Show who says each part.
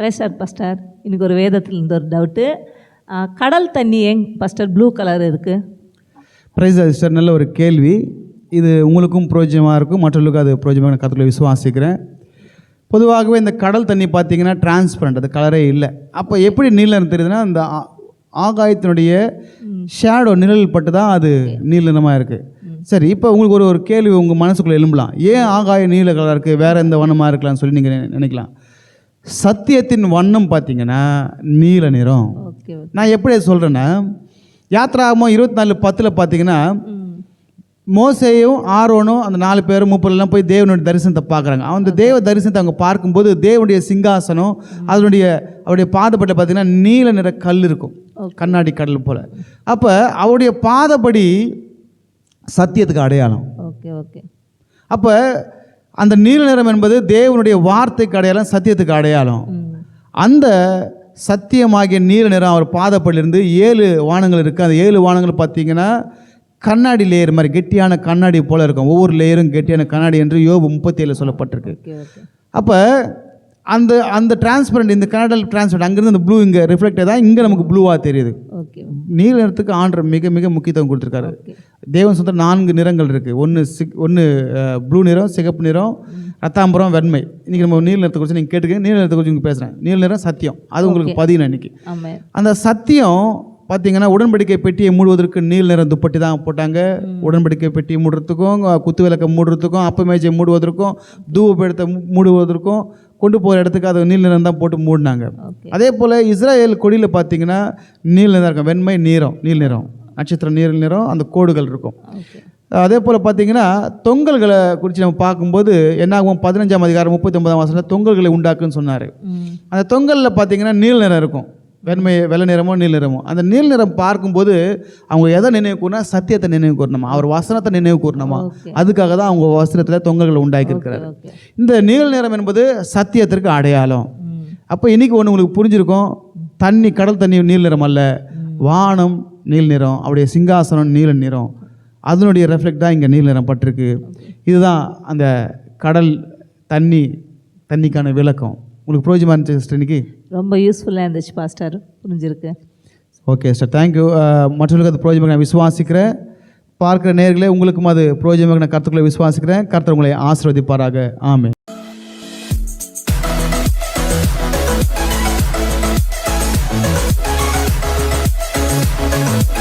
Speaker 1: பிரேசர் பஸ்டர் இன்னைக்கு ஒரு வேதத்தில் இருந்த ஒரு டவுட்டு கடல் தண்ணி ஏன் பஸ்டர் ப்ளூ கலர் இருக்குது
Speaker 2: பிரைஸ் சிஸ்டர் நல்ல ஒரு கேள்வி. இது உங்களுக்கும் பிரயோஜனமாக இருக்கும். மற்றவர்களுக்கும் அது பிரயோஜனமாக கற்றுக்கொள்ள விசுவாசிக்கிறேன். பொதுவாகவே இந்த கடல் தண்ணி பார்த்தீங்கன்னா டிரான்ஸ்பரண்ட் அது கலரே இல்லை. அப்போ எப்படி நிறம் தெரியுதுன்னா அந்த ஆ- ஆகாயத்தினுடைய ஷேடோ நிழல் பட்டு தான் அது நீல நிறமாக இருக்குது சரி இப்போ உங்களுக்கு ஒரு ஒரு கேள்வி உங்கள் மனசுக்குள்ளே எழும்பலாம். ஏன் ஆகாயம் நீல கலராக இருக்குது வேறு எந்த வண்ணமாக இருக்கலாம்னு சொல்லி நீங்கள் நினைக்கலாம். சத்தியத்தின் வண்ணம் பார்த்தீங்கன்னா நீல நிறம். நான் எப்படி சொல்கிறேன்னா யாத்ராகமம் இருபத்தி நாலு பத்தில் பார்த்தீங்கன்னா மோசேயும் ஆரோனும் அந்த நாலு பேரும் முப்பதுலாம் போய் தேவனுடைய தரிசனத்தை பார்க்குறாங்க. அந்த தேவ தரிசனத்தை அவங்க பார்க்கும்போது தேவனுடைய சிங்காசனம் அதனுடைய அவருடைய பாதப்பட்ட பார்த்தீங்கன்னா நீல நிற கல் இருக்கும். கண்ணாடி கடல் போல். அப்போ அவருடைய பாதப்படி சத்தியத்துக்கு அடையாளம்.
Speaker 1: Okay okay.
Speaker 2: அப்போ அந்த நீல நிறம் என்பது தேவனுடைய வார்த்தைக்கு அடையாளம் சத்தியத்துக்கு அடையாளம். அந்த சத்தியமாகிய நீல நிறம் அவர் பாதப்படிலிருந்து ஏழு வானங்கள் இருக்குது அந்த ஏழு வானங்கள் பார்த்தீங்கன்னா கண்ணாடி லேயர் மாதிரி கெட்டியான கண்ணாடி போல இருக்கும். ஒவ்வொரு லேயரும் கெட்டியான கண்ணாடி என்று யோபு முப்பத்தி ஏழு சொல்லப்பட்டிருக்கு அப்போ அந்த அந்த டிரான்ஸ்பரண்ட் இந்த கனடல் டிரான்ஸ்பரண்ட் அங்கேருந்து அந்த ப்ளூ இங்கே ரிஃப்ளெக்ட் தான் இங்கே நமக்கு ப்ளூவாக தெரியுது. நீல நிறத்துக்கு ஆண்டர் மிக மிக முக்கியத்துவம் கொடுத்துருக்காரு. தேவன் சொந்த நான்கு நிறங்கள் இருக்குது ஒன்று சிக் ஒன்று ப்ளூ நிறம் சிகப்பு நிறம் ரத்தாம்பரம் வெண்மை. இன்றைக்கி நம்ம நீல நிறத்தை குறித்து நீங்கள் கேட்டுக்க நீல நிறத்தை குறித்து உங்களுக்கு பேசுகிறேன் நீல நிறம் சத்தியம். அது உங்களுக்கு இன்னைக்கு.
Speaker 1: ஆமாம்
Speaker 2: அந்த சத்தியம் பார்த்தீங்கன்னா உடன்படிக்கை பெட்டியை மூடுவதற்கு நீல நிறம் துப்பட்டி தான் போட்டாங்க. உடன்படிக்கை பெட்டியை மூடுறதுக்கும் குத்து விளக்கை மூடுறதுக்கும் அப்ப மேஜை மூடுவதற்கும் தூவப்பெடுத்த மூடுவதற்கும் கொண்டு போகிற இடத்துக்கு அது நீல நிறம் தான் போட்டு மூடினாங்க. அதே போல் இஸ்ராயேல் கொடியில் பார்த்தீங்கன்னா நீல நிறம் இருக்கும். வெண்மை நீரம் நீல் நிறம். நட்சத்திர நீல நிறம் அந்த கோடுகள் இருக்கும். அதே போல் பார்த்தீங்கன்னா தொங்கல்களை குறித்து நம்ம பார்க்கும்போது என்னாகும் பதினஞ்சாம் அதிகாரம் முப்பத்தி ஒன்பதாம் வாசலில் தொங்கல்களை உண்டாக்குன்னு சொன்னார். அந்த தொங்கலில் பார்த்தீங்கன்னா நீல நிறம் இருக்கும். வெண்மை வெள்ளை நிறமோ நீல நிறமோ. அந்த நீல நிறம் பார்க்கும்போது அவங்க எதை நினைவு கூறினா சத்தியத்தை நினைவு கூறணுமா? அவர் வசனத்தை நினைவு கூறணுமா? அதுக்காக தான் அவங்க வசனத்தில் தொங்கல்களை உண்டாக்கியிருக்கிறார். இந்த நீல நிறம் என்பது சத்தியத்திற்கு அடையாளம். அப்போ இன்னைக்கு ஒன்று உங்களுக்கு புரிஞ்சிருக்கும். தண்ணி கடல் தண்ணி நீல நிறம் அல்ல. வானம் நீல் நிறம் அவருடைய சிங்காசனம் நீல நிறம். அதனுடைய ரெஃப்ளெக்ட் தான் இங்கே நீல நிறம் பட்டிருக்கு. இதுதான் அந்த கடல் தண்ணி தண்ணிக்கான விளக்கம். உங்களுக்கு பிரோஜனமாக இருந்துச்சு சிஸ்டர் இன்னைக்கு?
Speaker 1: ரொம்ப யூஸ்ஃபுல்லாக இருந்துச்சு பாஸ்டர் புரிஞ்சிருக்கு.
Speaker 2: ஓகே சார் தேங்க்யூ மற்றவர்களுக்கு அது பிரோஜனமாக நான் விசுவாசிக்கிறேன். பார்க்குற நேர்களே உங்களுக்கும் அது பிரோஜனமாக நான் கருத்துக்களை விசுவாசிக்கிறேன். கருத்து உங்களை ஆசீர்வதிப்பாராக. ஆமென். Bye.